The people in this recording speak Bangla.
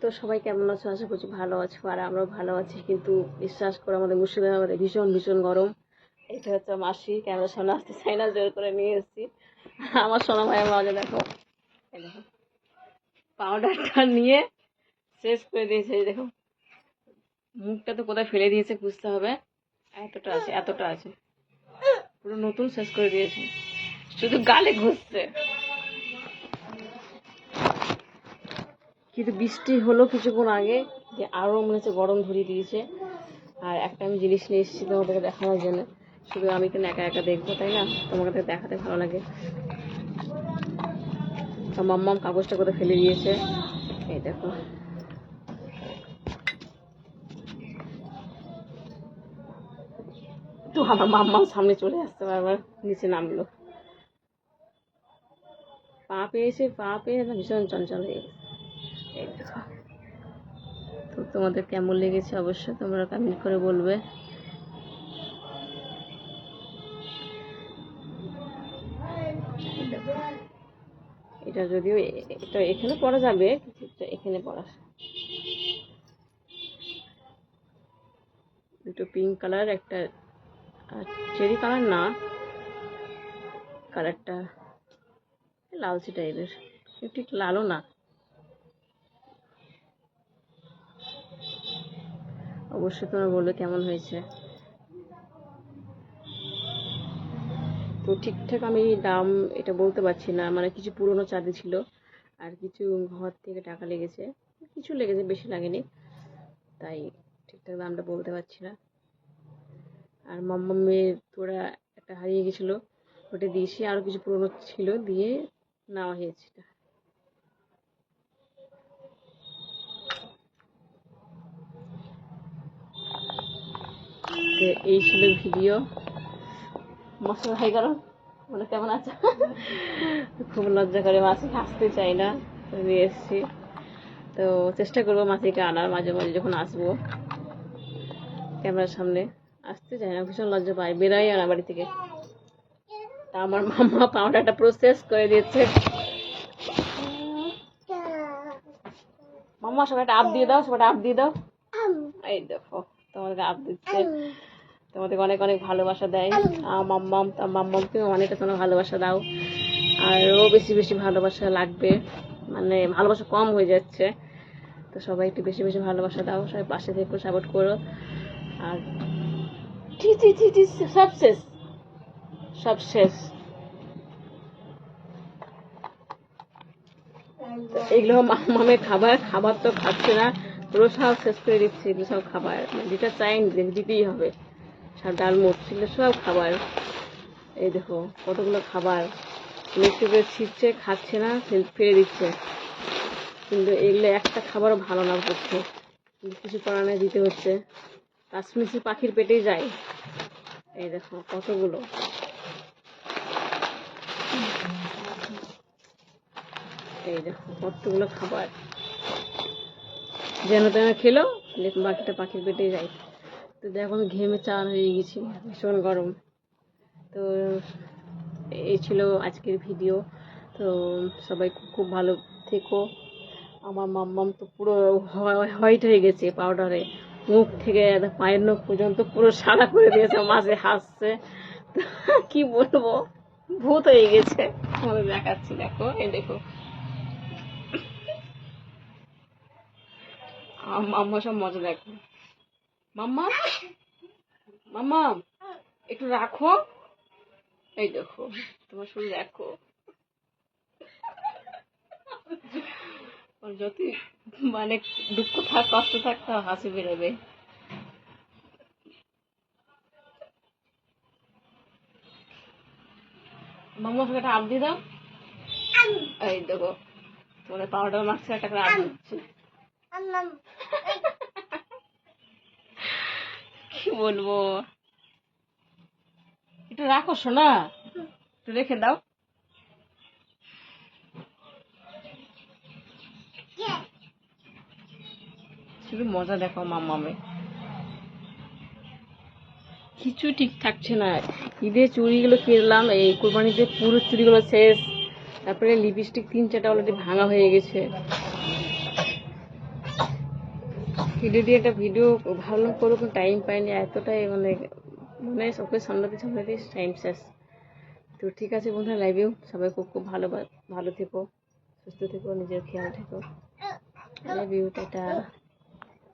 তো সবাই কেমন আছো? আশা করছি ভালো আছো, আর আমরাও ভালো আছি। কিন্তু বিশ্বাস করে, আমাদের মুর্শিদাবাদে ভীষণ ভীষণ গরম। এটা হচ্ছে মাসি ক্যামেরার সামনে আসতে চাই না, জোর করে নিয়ে এসেছি। আমার সোনা ভাইয়ের মজা দেখো দেখো পাউডারটা নিয়ে শেষ করে দিয়েছে দেখো। মুখটা তো কোথায় ফেলে দিয়েছে বুঝতে হবে। এতটা আছে এতটা আছে। পুরো নতুন শেষ করে দিয়েছে। শুধু গালে ঘুরছে কিন্তু বৃষ্টি হলো কিছুক্ষণ আগে, যে আরও মনে হচ্ছে গরম ধরিয়ে দিয়েছে। আর একটা আমি জিনিস নিয়ে এসেছি তোমাদেরকে দেখানোর জন্য। শুধু আমি কেন একা একা দেখব, তাই না? তোমাকে দেখাতে ভালো লাগে। মাম্মাম কাগজটা কোথায় ফেলে দিয়েছে? এই দেখো। তো আমার মাম্মাম সামনে চলে আসতে আবার নিচে নামলো। পা পেয়েছে, পা পেয়ে ভীষণ চঞ্চল হয়ে গেছে। তো তোমাদের কেমন লেগেছে অবশ্যই তোমরা কমেন্ট করে বলবে। এটা যদিও এটা এখানে পড়া যাবে এখানে পড়া। দুটো পিঙ্ক কালার একটা চেরি কালার না। কালারটা লালচে টাইপের ঠিক লালও না। অবশ্যই তোমরা বলবে কেমন হয়েছে। তো ঠিকঠাক আমি দাম এটা বলতে পারছি না মানে কিছু পুরনো চাঁদি ছিল আর কিছু ঘর থেকে টাকা লেগেছে, কিছু লেগেছে, বেশি লাগেনি, তাই ঠিকঠাক দামটা বলতে পারছি না। আর মাম্মামের তোরা একটা হারিয়ে গেছিল, ওটা দিয়েছি আরও কিছু পুরনো ছিল, দিয়ে নেওয়া হয়েছে। তো এই ছিল ভিডিও। মশলা ভাই গেল মানে কেমন আছে? খুব লজ্জা করে মাসিকে আসতে চাই না নিয়ে এসেছি। তো চেষ্টা করব মাসিকে আনার, মাঝে মাঝে যখন আসব। ক্যামেরার সামনে আসতে চাই না, ভীষণ লজ্জা পাই বেরোই না বাড়ি থেকে। তা আমার মাম্মা পাউডারটা প্রসেস করে দিচ্ছে মাম্মা সবাইটা আপ দিয়ে দাও, সবাইটা আপ দিয়ে দাও। এই দেখো, তোমাদেরকে আপ দিচ্ছে। তোমাদেরকে অনেক অনেক ভালোবাসা দেয়। আর মাম্মাম, তা মাম্মামকে অনেকটা তোমরা ভালোবাসা দাও। আরও বেশি বেশি ভালোবাসা লাগবে। মানে ভালোবাসা কম হয়ে যাচ্ছে। তো সবাই একটু বেশি বেশি ভালোবাসা দাও। সবাই পাশে থেকে সাপোর্ট করো। আর টি টি টি টি সব শেষ। সব শেষ। এগুলো মামের খাবার। খাবার তো খাচ্ছে না। পুরো সব শেষ করে দিচ্ছে। এগুলো সব খাবার। মানে যেটা চাই দিতেই হবে। ডাল মোট ছিল সব খাবার। এই দেখো, কতগুলো খাবার। করে ছিটছে, খাচ্ছে না ফেলে দিচ্ছে। কিন্তু এগুলো একটা খাবারও ভালো না করছে কিছু করার নেই, দিতে হচ্ছে। কাশ্মীরি পাখির পেটেই যায়। এই দেখো, কতগুলো। এই দেখো, কতগুলো খাবার। যেন তেন খেলো, বাকিটা পাখির পেটেই যায়। তো দেখো আমি ঘেমে চান হয়ে গেছি, ভীষণ গরম। তো এই ছিল আজকের ভিডিও। তো সবাই খুব ভালো থেকো। আমার মাম্মাম তো পুরো হোয়াইট হয়ে গেছে পাউডারে। মুখ থেকে পায়ের নখ পর্যন্ত পুরো সাদা করে দিয়েছে, মাঝে হাসছে। কি বলব? ভূত হয়ে গেছে। তোমাদের দেখাচ্ছি, দেখো, এই দেখো। আম্মা সব মজা দেখো। মাম্মা? মাম্মা একটু রাখো। এই দেখো তোমার শুধু দেখো। ওর যতই মানে দুঃখ থাক কষ্ট থাক তা হাসি বেরোবে। মাম্মা তোকে একটা আপ দিয়ে দাও। এই দেখো তোমাদের পাউডার মাখছে একটা আপ দিচ্ছে। কি বলব? একটু রাখো শোনা একটু রেখে দাও। শুধু মজা দেখো মামামে কিছু ঠিক থাকছে না। ঈদের চুড়িগুলো কিনলাম, এই কোরবানিতে পুরো চুড়িগুলো শেষ। তারপরে লিপস্টিক তিন চারটা অলরেডি ভাঙা হয়ে গেছে। ভিডিও দিয়ে একটা ভিডিও ভালো করুক টাইম পাইনি, এতটাই মানে মানে ওকে সামলাতে সামলাতে টাইম শেষ। তো ঠিক আছে বন্ধুরা লাইভেও সবাই খুব খুব ভালো ভালো থেকো, সুস্থ থেকো, নিজের খেয়াল থেকো। Love you tata.